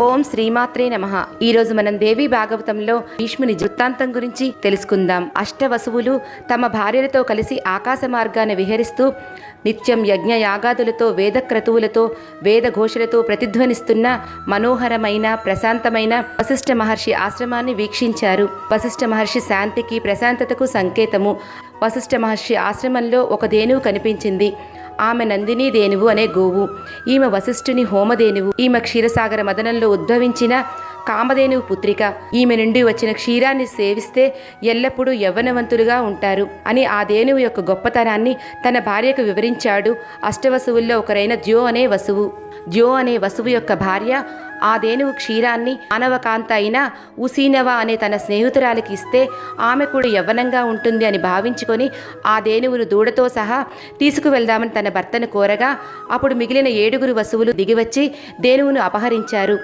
ఓం శ్రీమాత్రే నమ. ఈరోజు మనం దేవి భాగవతంలో భీష్ముని వృత్తాంతం గురించి తెలుసుకుందాం. అష్టవసువులు తమ భార్యలతో కలిసి ఆకాశ మార్గాన విహరిస్తూ నిత్యం యజ్ఞ యాగాదులతో వేద క్రతువులతో వేద ఘోషలతో ప్రతిధ్వనిస్తున్న మనోహరమైన ప్రశాంతమైన వశిష్ఠ మహర్షి ఆశ్రమాన్ని వీక్షించారు. వశిష్ఠ మహర్షి శాంతికి ప్రశాంతతకు సంకేతము. వశిష్ఠ మహర్షి ఆశ్రమంలో ఒక దేనువు కనిపించింది. ఆమె నందిని దేనువు అనే గోవు. ఈమె వశిష్ఠుని హోమదేనువు. ఈమె క్షీరసాగర మదనంలో ఉద్భవించిన కామధేనువు పుత్రిక. ఈమె నుండి వచ్చిన క్షీరాన్ని సేవిస్తే ఎల్లప్పుడూ యవ్వనవంతులుగా ఉంటారు అని ఆ దేనువు యొక్క గొప్పతనాన్ని తన భార్యకు వివరించాడు. అష్టవసువుల్లో ఒకరైన ద్యో అనే వసువు. జ్యో అనే వసువు యొక్క భార్య ఆ దేనువు క్షీరాన్ని మానవకాంత అయిన ఉసీనవ అనే తన స్నేహితురాలికి ఇస్తే ఆమె కూడా యవ్వనంగా ఉంటుంది అని భావించుకొని ఆ దేనువును దూడతో సహా తీసుకువెళ్దామని తన భర్తను కోరగా అప్పుడు మిగిలిన ఏడుగురు వసువులు దిగివచ్చి దేనువును అపహరించారు.